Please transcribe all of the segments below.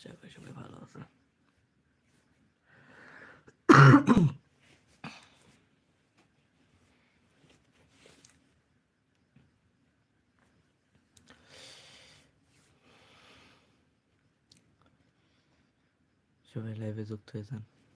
আশা করি সবাই ভালো আছে। সবাই লাইভে যুক্ত হয়েছেন তো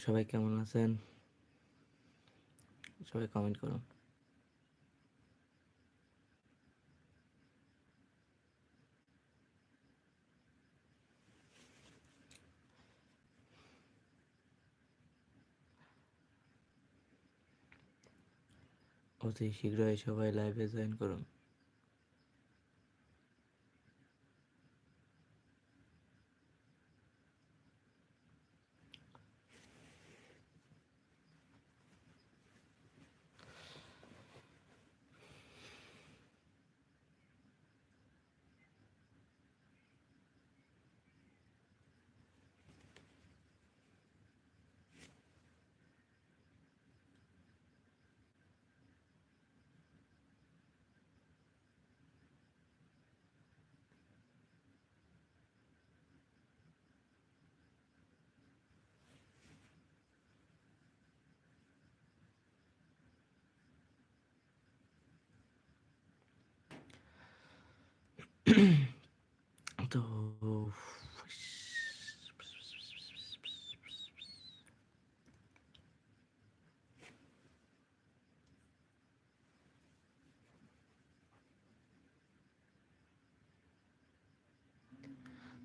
সবাই কেমন আছেন? সবাই কমেন্ট করুন। অতি শীঘ্রই সবাই লাইভে জয়েন করুন। তো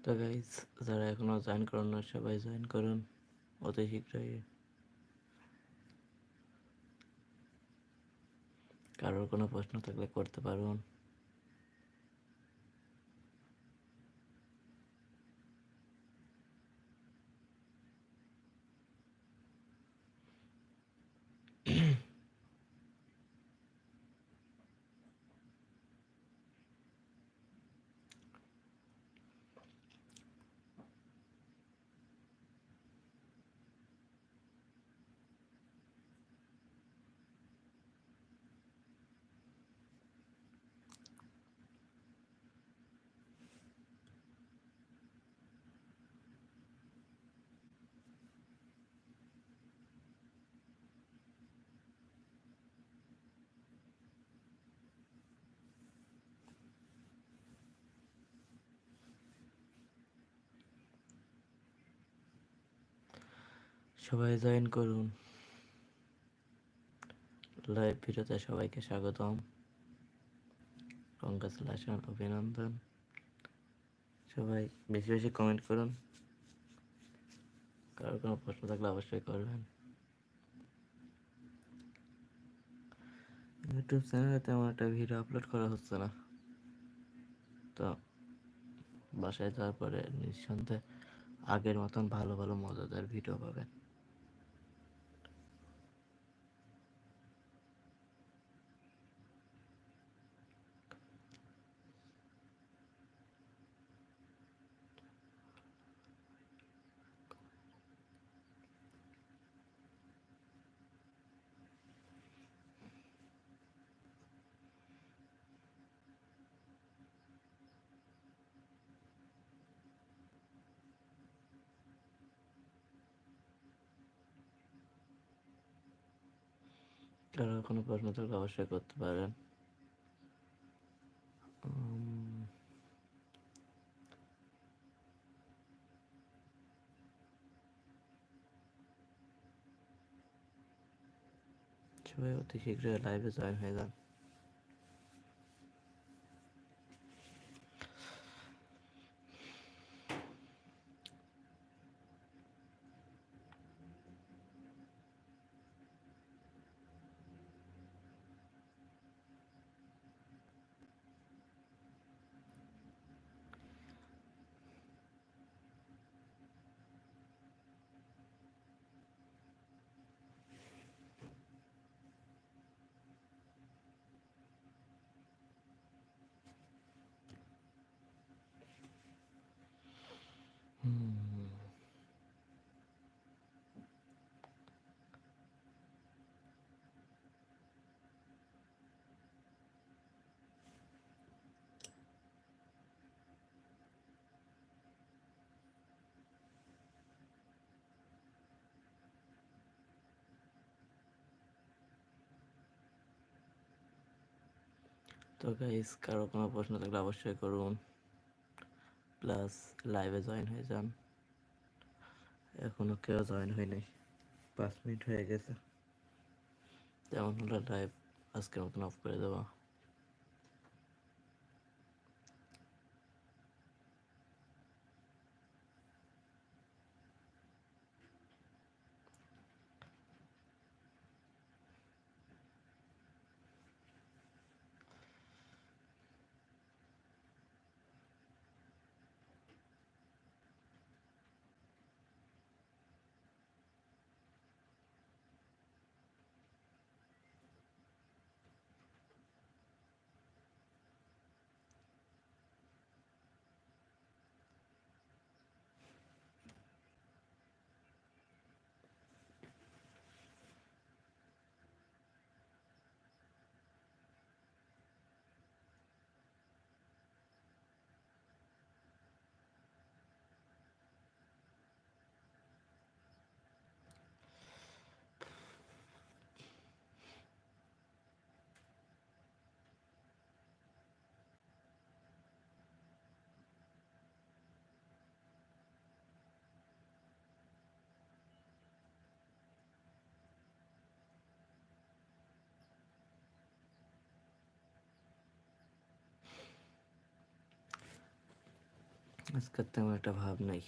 তো গাইজ যারা এখনও জয়েন করুন না, সবাই জয়েন করুন, অতি শীঘ্রই। কারোর কোনো প্রশ্ন থাকলে করতে পারুন। সবাই জয়েন করুন। লাইভ ভিডিওতে সবাইকে স্বাগতম। কংগ্রেচুলেশন, অভিনন্দন। সবাই বেশি বেশি কমেন্ট করুন। কারোর কোনো প্রশ্ন থাকলে অবশ্যই করবেন। ইউটিউব চ্যানেলে তেমন একটা ভিডিও আপলোড করা হচ্ছে না। তো বাসায় যাওয়ার পরে নিঃসন্দেহে আগের মতন ভালো ভালো মজাদার ভিডিও পাবেন। কারও কোনো প্রশ্ন থাকলে অবশ্যই করতে পারেন। সবাই অতি শীঘ্রই লাইভে জয়েন হয়ে যান। Hmm. তো গাইস কারো কোনো প্রশ্ন থাকলে অবশ্যই করুন প্লাস লাইভে জয়েন হয়ে যান। এখনও কেউ জয়েন হয় নাই। পাঁচ মিনিট হয়ে গেছে। তেমন হলে লাইভ আজকের মতন অফ করে দেবো। আজকের তেমন একটা ভাব নাই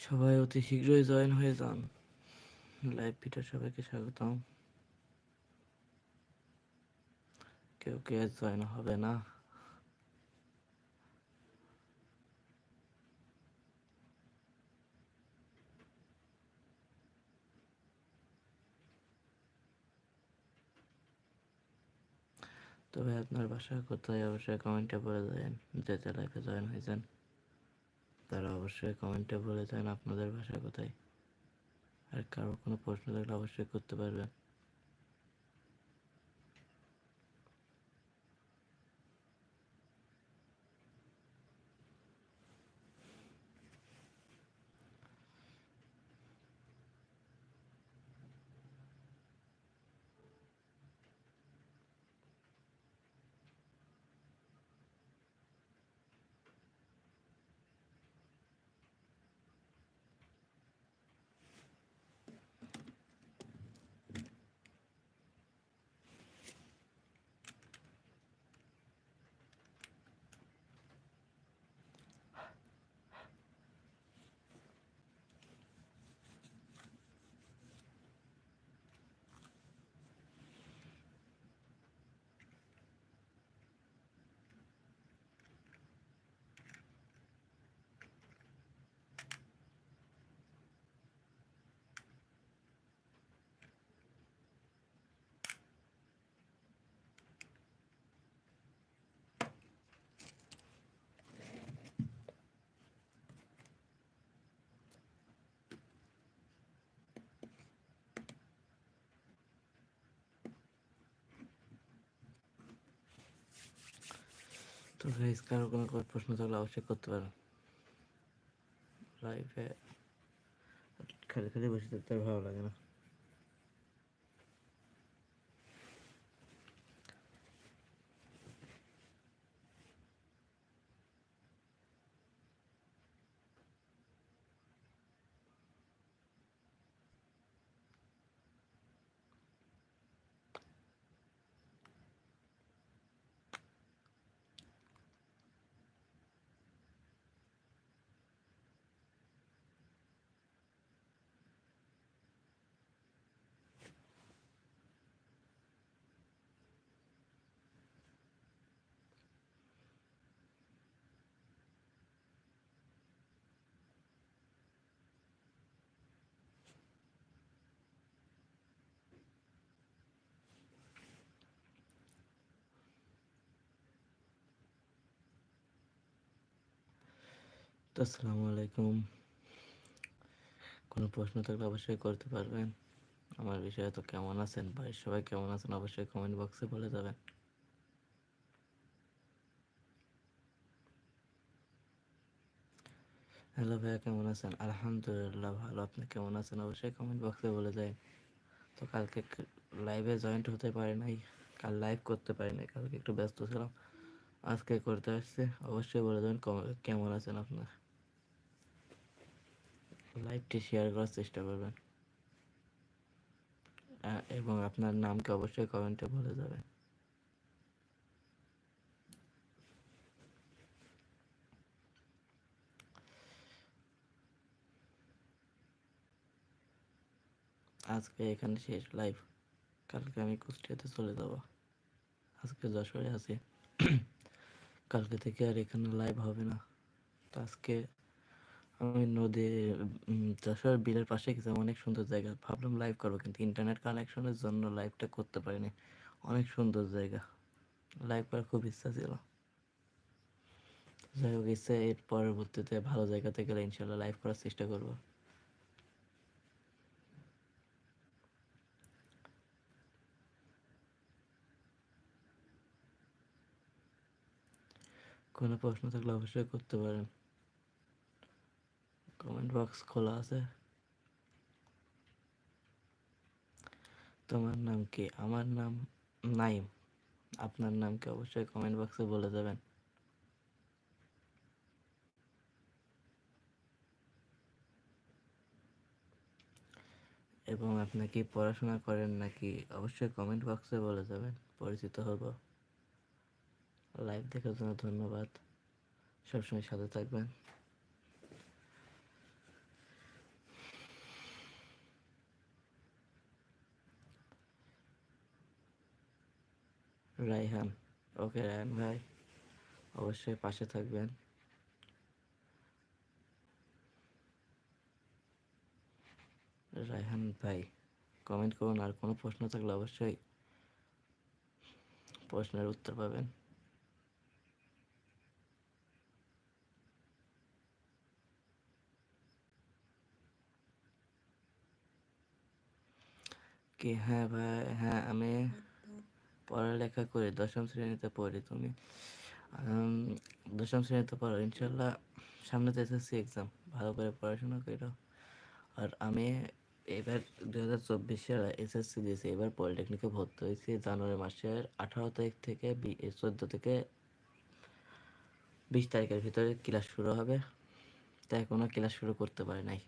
সবাই অতি শীঘ্রই জয়েন হয়ে যান। লাইভ ভিডিও সবাইকে স্বাগতম। কেউ কে জয়েন হবে না? তবে আপনার বাসা কোথায়? অবশ্যই কমেন্টে বলে দেন যেতে লাইভে জয়েন হয়েছেন তারা অবশ্যই কমেন্টে বলে দেন আপনাদের বাসা কোথায়। আর কারও কোনো প্রশ্ন থাকলে অবশ্যই করতে পারবেন। তো গাইস কারও কোনো প্রশ্ন থাকলে অবশ্যই করতে পারো। লাইফে খালি খালি বসে থাকতে ভালো লাগে না। আসসালামু আলাইকুম। কোনো প্রশ্ন থাকলে অবশ্যই করতে পারবেন। আমার বিষয়ে তো কেমন আছেন? ভাই, সবাই কেমন আছেন? অবশ্যই কমেন্ট বক্সে বলে যাবেন। হ্যালো ভাইয়া, কেমন আছেন? আলহামদুলিল্লাহ ভালো। আপনি কেমন আছেন? অবশ্যই কমেন্ট বক্সে বলে যায় তো কালকে লাইভে জয়েন্ট হতে পারি নাই। কাল লাইভ করতে পারি নাই। কালকে একটু ব্যস্ত ছিলাম। আজকে করতে আসছে। অবশ্যই বলে দেবেন কেমন আছেন আপনার? লাইভটি শেয়ার করার চেষ্টা করবেন। এবং আপনার নামকে অবশ্যই কমেন্টে বলে যাবেন। আজকে এখানে শেষ লাইভ কালকে আমি কুষ্টিয়াতে চলে যাব। আজকে যশোরে আছি। কালকে থেকে আর এখানে লাইভ হবে না। তো আজকে আমি নদী যশোর বিলের পাশে গেছিলাম, অনেক সুন্দর জায়গা। ভাবলাম লাইভ করব, কিন্তু ইন্টারনেট কানেকশনের জন্য লাইভটা করতে পারিনি। অনেক সুন্দর জায়গা। লাইভ করার খুব ইচ্ছা ছিল। যাই হোক ইচ্ছে এর পরবর্তীতে ভালো জায়গাতে গেলে ইনশাল্লাহ লাইভ করার চেষ্টা করব। কোনো প্রশ্ন থাকলে অবশ্যই করতে পারেন। কমেন্ট বক্স খোলা আছে। তোমার নাম কি? আমার নাম নাইম। আপনার নাম কি অবশ্যই কমেন্ট বক্সে বলে দেবেন এবং আপনি কি পড়াশোনা করেন নাকি অবশ্যই কমেন্ট বক্সে বলে যাবেন। পরিচিত হব। লাইভ দেখার জন্য ধন্যবাদ। সবসময় সাথে থাকবেন। রাইহান। ওকে রায়হান ভাই, অবশ্যই পাশে থাকবেন। রায়হান ভাই কমেন্ট করুন, আর কোনো প্রশ্ন থাকলে অবশ্যই প্রশ্নের উত্তর পাবেন। কি? হ্যাঁ ভাই হ্যাঁ আমি পড়ালেখা করে দশম শ্রেণীতে পড়ি তুমি। দশম শ্রেণীতে পড়ো ইনশাল্লাহ সামনে তো এসএসসি এক্সাম ভালো করে পড়াশোনা করো। আর আমি এবার দু হাজার চব্বিশ সালে এসএসসি দিয়েছি, এবার পলিটেকনিকে ভর্তি হয়েছি জানুয়ারি মাসের আঠারো তারিখ থেকে চোদ্দ থেকে বিশ তারিখের ভিতরে ক্লাস শুরু হবে। তাই কোনো ক্লাস শুরু করতে পারি নাই।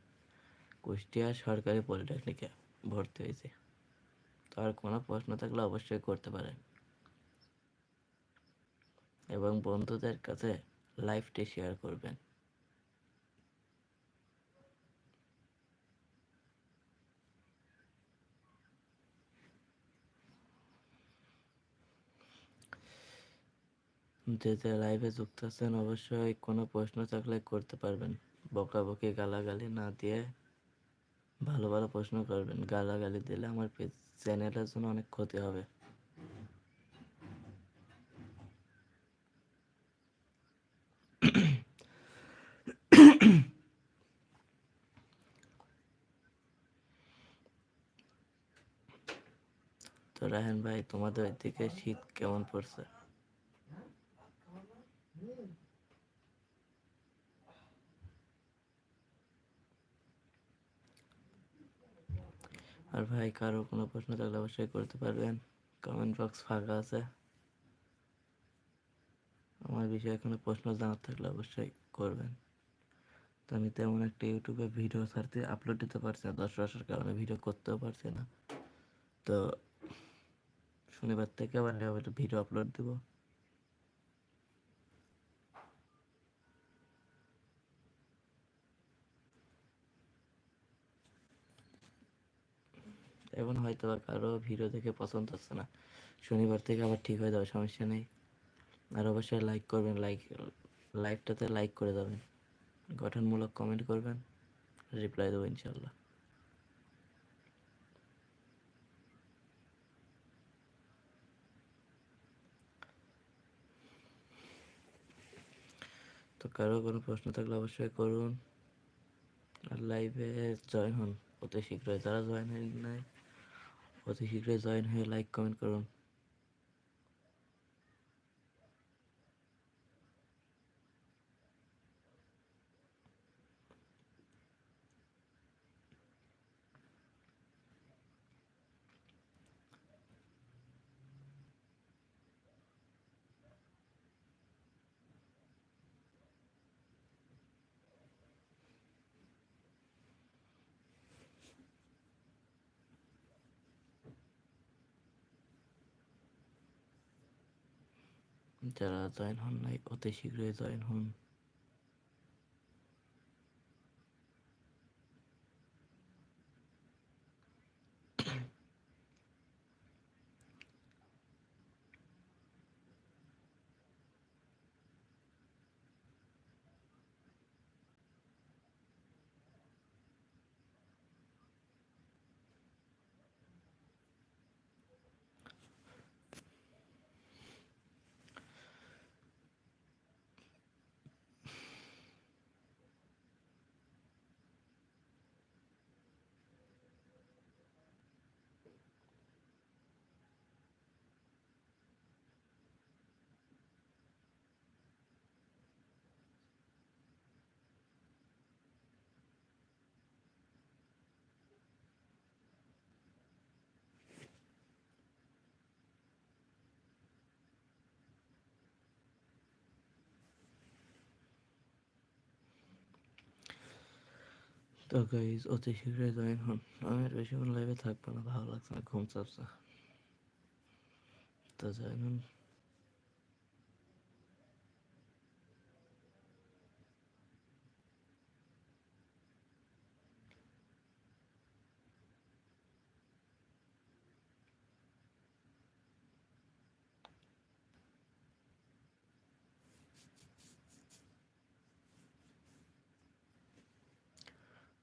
কুষ্টিয়া সরকারি পলিটেকনিকে ভর্তি হয়েছে। তো আর কোনো প্রশ্ন থাকলে অবশ্যই করতে পারেন। এবং বন্ধুদের কাছে লাইভটি শেয়ার করবেন। যে যে লাইভে যুক্ত আছেন, অবশ্যই কোনো প্রশ্ন থাকলে করতে পারবেন। বকাবকি, গালাগালি না দিয়ে ভালো ভালো প্রশ্ন করবেন। গালাগালি দিলে আমার পেজ চ্যানেলের জন্য অনেক ক্ষতি হবে। তো রাহেন ভাই তোমাদের ওইদিকে শীত কেমন পড়ছে? আর ভাই, কারও কোনো প্রশ্ন থাকলে অবশ্যই করতে পারবেন। কমেন্ট বক্স ফাঁকা আছে। আমার বিষয়ে কোনো প্রশ্ন জানার থাকলে অবশ্যই করবেন। তো আমি তেমন একটা ইউটিউবে ভিডিও ছাড়তে আপলোড দিতে পারছি না দশ আসার কারণে ভিডিও করতেও পারছি না। তো শনিবার থেকে আবার ভিডিও আপলোড দেবো। এখন হয়তো বা কারও ভিডিও দেখে পছন্দ হচ্ছে না। শনিবার থেকে আবার ঠিক হয়ে যাবে, সমস্যা নেই। আর অবশ্যই লাইক করবেন লাইক লাইভটাতে লাইক করে দেবেন গঠনমূলক কমেন্ট করবেন রিপ্লাই দেবো ইনশাল্লাহ তো কারও কোনো প্রশ্ন থাকলে অবশ্যই করুন। আর লাইভে জয়েন হন, অতি শীঘ্রই। যারা জয়েন হয় নাই অতি শীঘ্রই জয়েন হয়ে লাইক কমেন্ট করুন যারা জয়েন হন নাই অতি শীঘ্রই জয়েন হন। তো গাইজ অতি শীঘ্রই জয়েন হন। আমি আর বেশিক্ষণ লাইভে থাকব না, ভালো লাগছে না, ঘুম চাপছে। তো জয়েন হন।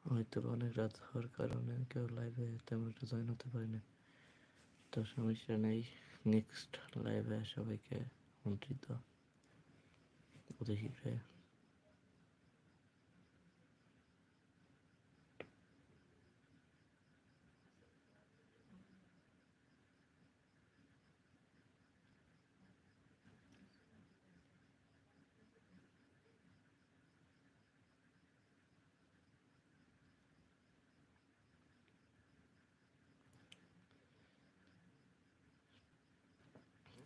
হয়তো অনেক রাত হওয়ার কারণে কেউ লাইভে তেমন একটা জয়েন হতে পারেনি। তো সমস্যা নেই। নেক্সট লাইভে সবাইকে আমন্ত্রিত। অতি শীঘ্রই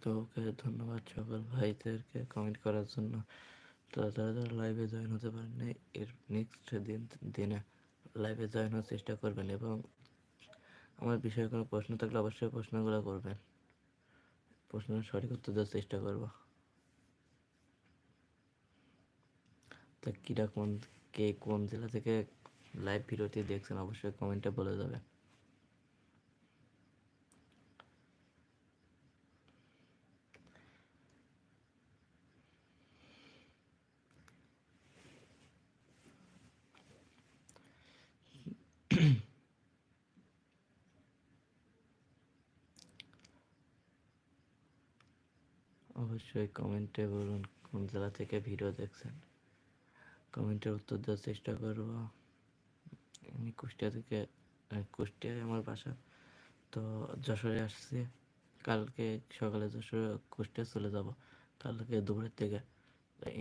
তো ওকে ধন্যবাদ সকল ভাইদেরকে কমেন্ট করার জন্য। তো যারা যারা লাইভে জয়েন হতে পারেন এর নেক্সট দিন, দিনে লাইভে জয়েন হওয়ার চেষ্টা করবেন এবং আমার বিষয়ে কোনো প্রশ্ন থাকলে অবশ্যই প্রশ্নগুলো করবেন। প্রশ্নের সঠিক উত্তর দেওয়ার চেষ্টা করব। তা কিরা কোন কে কোন জেলা থেকে লাইভ ভিডিওটি দেখছেন অবশ্যই কমেন্টে বলে যাবেন। অবশ্যই কমেন্টে বলুন কোন জেলা থেকে ভিডিও দেখছেন। কমেন্টের উত্তর দেওয়ার চেষ্টা করব। আমি কুষ্টিয়া থেকে কুষ্টিয়ায় আমার বাসা। তো যশোরে আসছি। কালকে সকালে যশোরে কুষ্টিয়া চলে যাব। কালকে দুপুরের থেকে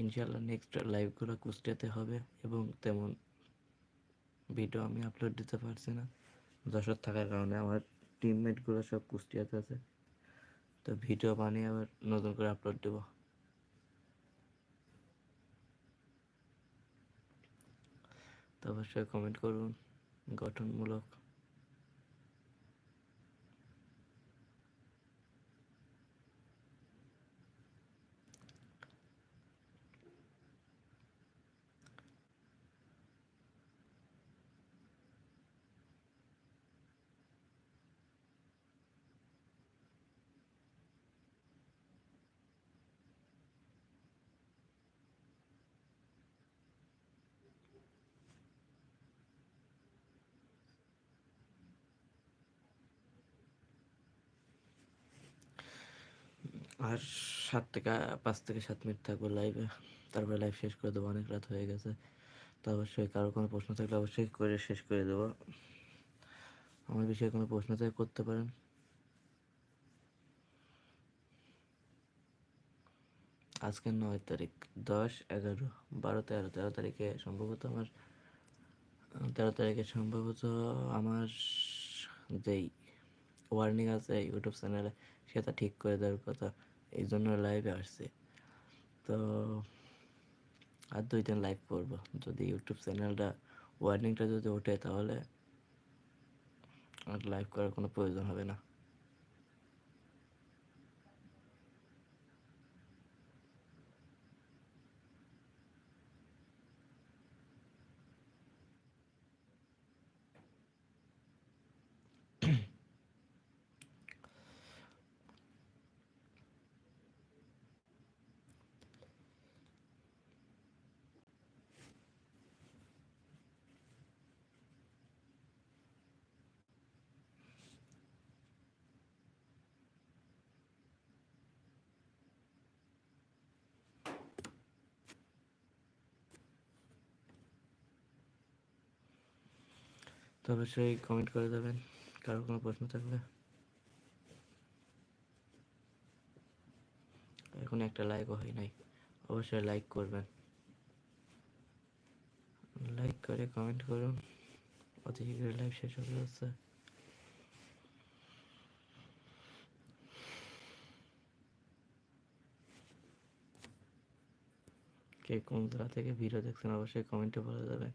ইনশাল্লাহ নেক্সট লাইভগুলো কুষ্টিয়াতে হবে এবং তেমন ভিডিও আমি আপলোড দিতে পারছি না। যশোর থাকার কারণে আমার টিমমেটগুলো সব কুষ্টিয়াতে আছে। তো ভিডিও বানিয়ে আবার নতুন করে আপলোড দেব। তো অবশ্যই কমেন্ট করুন গঠনমূলক আর সাত থেকে পাঁচ থেকে সাত মিনিট থাকব লাইভে তারপরে লাইভ শেষ করে দেবো, অনেক রাত হয়ে গেছে। তো অবশ্যই কারও কোনো প্রশ্ন থাকলে অবশ্যই করে শেষ করে দেবো। আমার বিষয়ে কোনো প্রশ্ন থাকলে করতে পারেন। আজকে নয় তারিখ, দশ, এগারো, বারো, তেরো। তেরো তারিখে সম্ভবত আমার, তেরো তারিখে সম্ভবত আমার যেই ওয়ার্নিং আছে, ইউটিউব চ্যানেলে সেটা ঠিক করে দেওয়ার কথা। এই জন্য লাইভে আসছে। তো আর দুই দিন লাইভ করব। যদি ইউটিউব চ্যানেলটা ওয়ার্নিংটা যদি ওঠে তাহলে আর লাইভ করার কোনো প্রয়োজন হবে না। অবশ্যই কমেন্ট করে দেবেন কারও কোনো প্রশ্ন থাকলে। এখন একটা লাইকও হয় নাই, অবশ্যই লাইক করবেন। লাইক করে কমেন্ট করুন, অতি শীঘ্রই লাইভ শেষ হতে যাচ্ছে কে কোন জেলা থেকে ভিডিও দেখছেন, অবশ্যই কমেন্টে বলে দেবেন।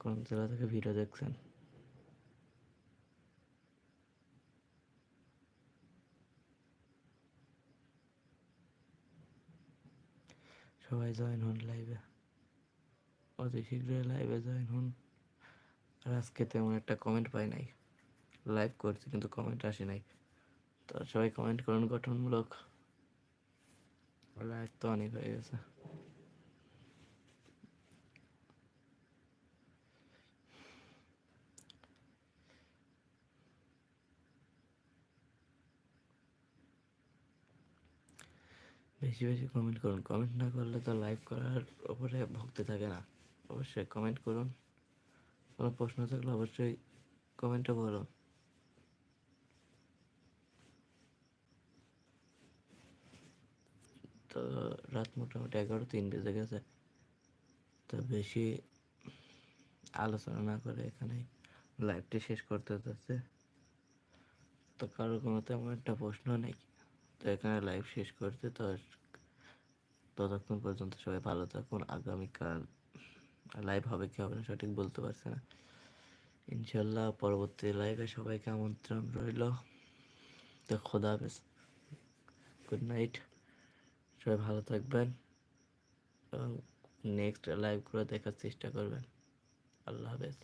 কোন জেলা থেকে ভিডিও দেখছেন? সবাই জয়েন হন লাইভে অতি শীঘ্রই লাইভে জয়েন হন। আর আজকে তেমন একটা কমেন্ট পাই নাই। লাইভ করছি কিন্তু কমেন্ট আসে নাই। তো সবাই কমেন্ট করুন গঠনমূলক। লাইভ তো অনেক হয়ে গেছে। বেশি বেশি কমেন্ট করুন। কমেন্ট না করলে তো লাইভ করার ওপরে ভক্তি থাকে না। অবশ্যই কমেন্ট করুন। কোনো প্রশ্ন থাকলে অবশ্যই কমেন্টে বলুন তো রাত মোটামুটি এগারো, তিন বেজে গেছে। তো বেশি আলোচনা না করে এখানে লাইভটি শেষ করতে যাচ্ছে তো কারও কোনো তেমন একটা প্রশ্ন নেই। তো এখানে লাইভ শেষ করতে তো ততক্ষণ পর্যন্ত সবাই ভালো থাকুন। আগামীকাল লাইভ হবে কি হবে না সঠিক বলতে পারছি না। ইনশাল্লাহ পরবর্তী লাইভে সবাইকে আমন্ত্রণ রইল। তো খোদা হাফেজ। গুড নাইট সবাই ভালো থাকবেন এবং নেক্সট লাইভ করে দেখার চেষ্টা করবেন। আল্লাহ হাফেজ।